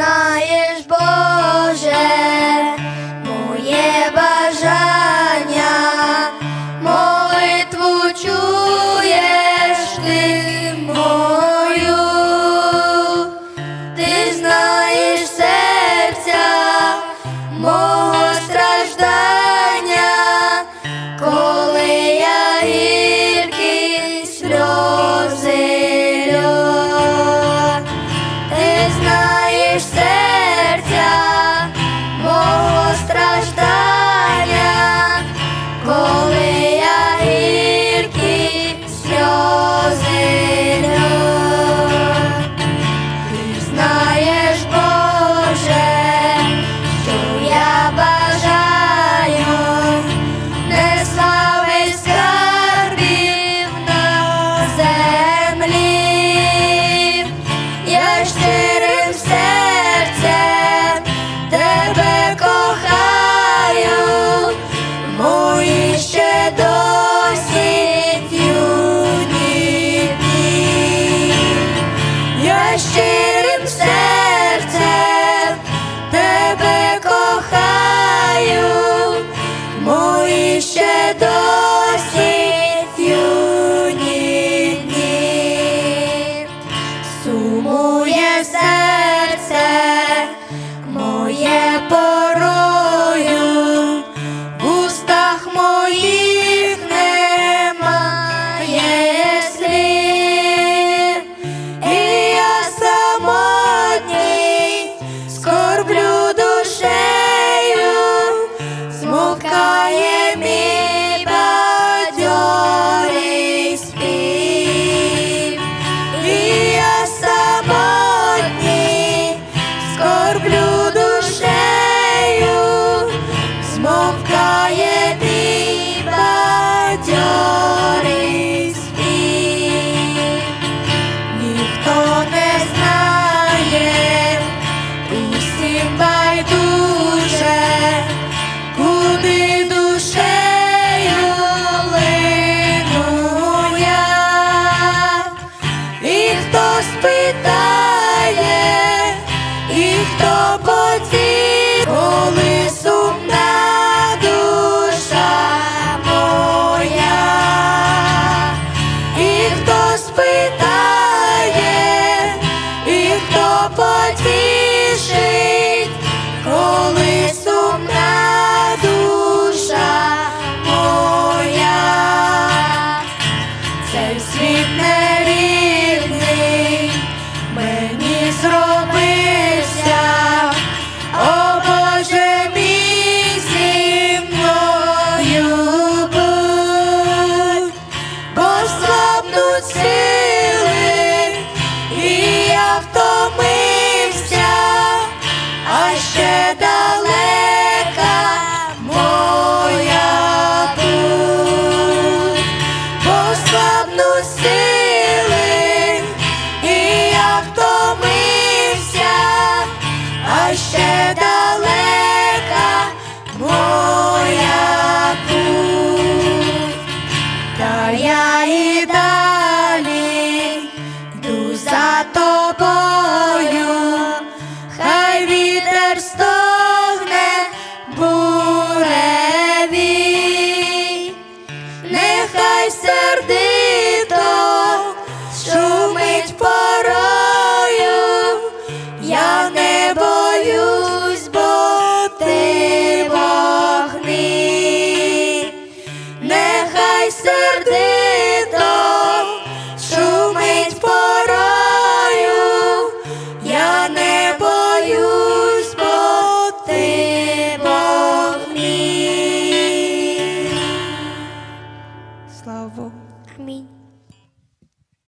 നായ ще далека моя путь, послабну сили, і я втомився, а ще далека моя путь, та я і далі йду за то. down